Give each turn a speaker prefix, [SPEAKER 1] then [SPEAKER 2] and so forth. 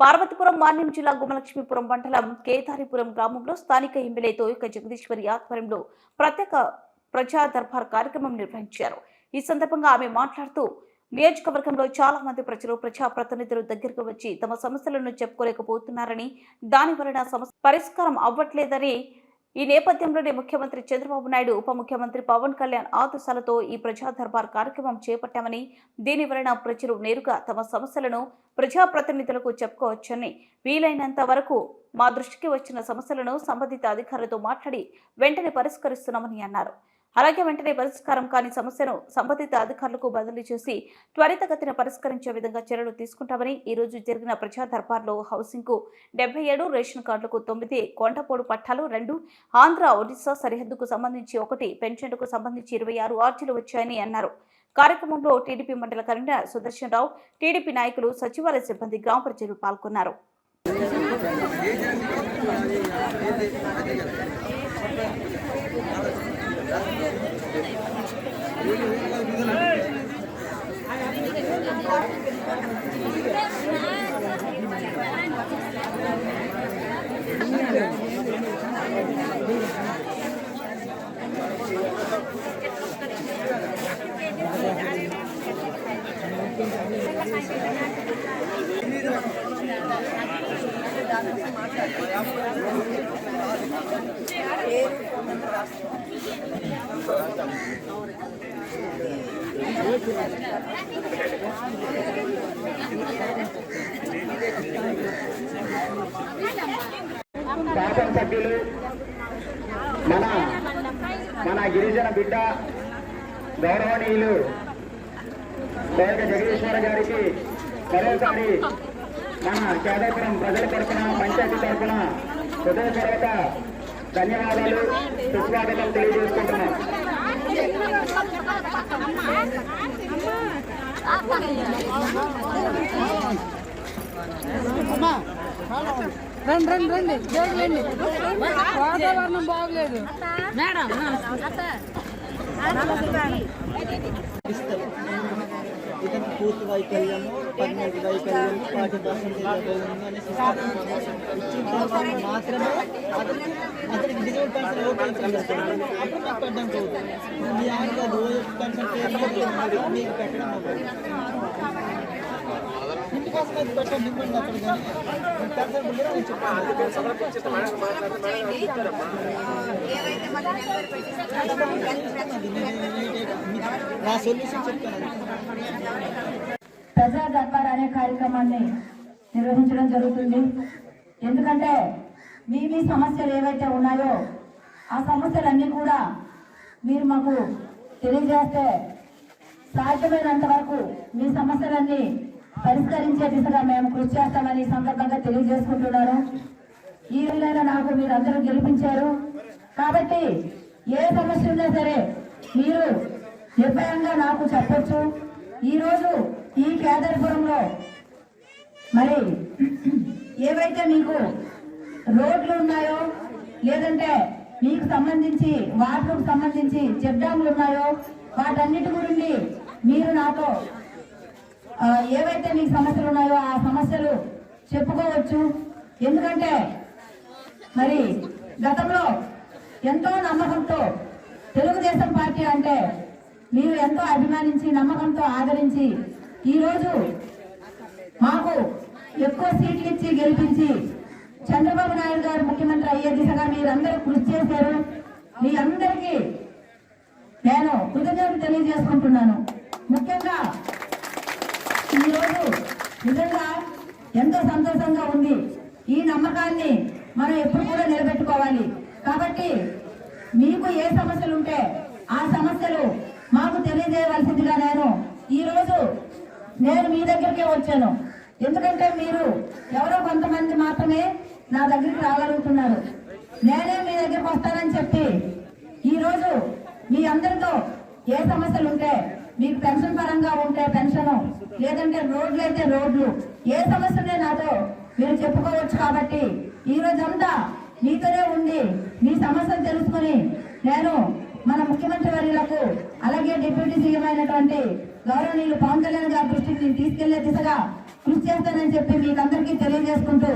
[SPEAKER 1] Parvathipuram morning జిల్లా గుమలక్ష్మీపురం మండలం కేదారిపురం గ్రామంలో స్థానిక ఎమ్మెల్యే తోయక జగదీశ్వరి ఆధ్వర్యంలో ప్రత్యేక ప్రజా దర్బార్ కార్యక్రమం నిర్వహించారు. ఈ సందర్భంగా ఆమె మాట్లాడుతూ నియోజకవర్గంలో చాలా మంది ప్రజలు ప్రజా ప్రతినిధులు దగ్గరకు వచ్చి తమ సమస్యలను చెప్పుకోలేకపోతున్నారని దాని వలన సమస్య పరిష్కారం అవ్వట్లేదని ఈ నేపథ్యంలోనే ముఖ్యమంత్రి చంద్రబాబు నాయుడు ఉప ముఖ్యమంత్రి పవన్ కళ్యాణ్ ఆదేశాలతో ఈ ప్రజా దర్బార్ కార్యక్రమం చేపట్టామని దీని వలన ప్రజలు నేరుగా తమ సమస్యలను ప్రజాప్రతినిధులకు చెప్పుకోవచ్చని వీలైనంత వరకు మా దృష్టికి వచ్చిన సమస్యలను సంబంధిత అధికారులతో మాట్లాడి వెంటనే పరిష్కరిస్తున్నామని అన్నారు. అలాగే వెంటనే పరిష్కారం కాని సమస్యను సంబంధిత అధికారులకు బదిలీ చేసి త్వరితగతిన పరిష్కరించే విధంగా చర్యలు తీసుకుంటామని ఈ రోజు జరిగిన ప్రజా దర్బార్లో హౌసింగ్కు డెబ్బై ఏడు రేషన్ కార్డులకు తొమ్మిది కొండపోడు పట్టాలు రెండు ఆంధ్ర ఒడిశా సరిహద్దుకు సంబంధించి ఒకటి పెన్షన్లకు సంబంధించి ఇరవై ఆరు ఆర్జీలు వచ్చాయని అన్నారు. కార్యక్రమంలో టీడీపీ మండల కన్వీనర్ సుదర్శన్ రావు టీడీపీ నాయకులు సచివాలయ సిబ్బంది గ్రామ ప్రజలు పాల్గొన్నారు.
[SPEAKER 2] శాసనసభ్యులు మన మన గిరిజన బిడ్డ గౌరవనీయులు కోరిక జగదీశ్వర గారికి మరోసారి మన కేదాపురం ప్రజల తరఫున పంచాయతీ తరఫున హృదయపూర్వక ధన్యవాదాలు సుస్వాగతం తెలియజేసుకుంటున్నాం.
[SPEAKER 3] రండి రండి రండి జోగులండి వాతావరణం బాగలేదు. మేడం
[SPEAKER 4] ఇతను పూర్తి వైకల్యము పన్నెండు వైకల్యము ఫార్టీ పర్సెంటేజ్ వైకల్యం అనే ఇచ్చిన తర్వాత మాత్రమే అతను అతనికి డిజైన్ పెన్షన్ ఓపెన్ చేస్తారు? అప్పుడు నాకు పెట్టడం చదువుతుంది మీ ఆయన రోజు పెన్షన్ మీకు పెట్టడం అవుతుంది ఇంటికోసం అయితే పెట్టండి ఇవ్వండి అక్కడ నా సొల్యూషన్ చెప్తాను
[SPEAKER 5] ప్రజా దర్బార్ అనే కార్యక్రమాన్ని నిర్వహించడం జరుగుతుంది. ఎందుకంటే మీ మీ సమస్యలు ఏవైతే ఉన్నాయో ఆ సమస్యలన్నీ కూడా మీరు మాకు తెలియజేస్తే సాధ్యమైనంత వరకు మీ సమస్యలన్నీ పరిష్కరించే దిశగా మేము కృషి చేస్తామని సందర్భంగా తెలియజేసుకుంటున్నాను ఈ రోజైనా నాకు మీరందరూ గెలిపించారు. కాబట్టి ఏ సమస్య ఉన్నా సరే మీరు నిర్భయంగా నాకు చెప్పొచ్చు. ఈరోజు ఈ కేదార్పురంలో మరి ఏవైతే మీకు రోడ్లు ఉన్నాయో లేదంటే మీకు సంబంధించి వార్డులకు సంబంధించి చెక్ ఉన్నాయో వాటన్నిటి గురించి మీరు నాతో ఏవైతే మీకు సమస్యలు ఉన్నాయో ఆ సమస్యలు చెప్పుకోవచ్చు. ఎందుకంటే మరి గతంలో ఎంతో నమ్మకంతో తెలుగుదేశం పార్టీ అంటే మీరు ఎంతో అభిమానించి నమ్మకంతో ఆదరించి ఈరోజు మాకు ఎక్కువ సీట్లు ఇచ్చి గెలిపించి చంద్రబాబు నాయుడు గారు ముఖ్యమంత్రి అయ్యే దిశగా మీరందరూ కృషి చేశారు. మీ అందరికీ నేను కృతజ్ఞతలు తెలియజేసుకుంటున్నాను. ముఖ్యంగా ఈరోజు నిజంగా ఎంతో సంతోషంగా ఉంది. ఈ నమ్మకాన్ని మనం ఎప్పుడు కూడా నిలబెట్టుకోవాలి. కాబట్టి మీకు ఏ సమస్యలు ఉంటే ఆ సమస్యలు మాకు తెలియజేయవలసిందిగా నేను ఈరోజు నేను మీ దగ్గరికే వచ్చాను. ఎందుకంటే మీరు ఎవరో కొంతమంది మాత్రమే నా దగ్గరికి రాగలుగుతున్నారు. నేనే మీ దగ్గరికి వస్తానని చెప్పి ఈరోజు మీ అందరితో ఏ సమస్యలు ఉంటే మీకు పెన్షన్ పరంగా ఉంటే పెన్షన్ లేదంటే రోడ్లు అయితే రోడ్లు. ఏ సమస్యనే నాతో మీరు చెప్పుకోవచ్చు కాబట్టి ఈ రోజంతా మీతోనే ఉండి మీ సమస్యలు తెలుసుకుని నేను మన ముఖ్యమంత్రి వర్యులకు అలాగే డిప్యూటీ సీఎం అయినటువంటి గౌరవనీయులు పవన్ కళ్యాణ్ గారి దృష్టికి నేను తీసుకెళ్ళే దిశగా కృషి చేస్తానని చెప్పి మీకు అందరికీ తెలియజేసుకుంటూ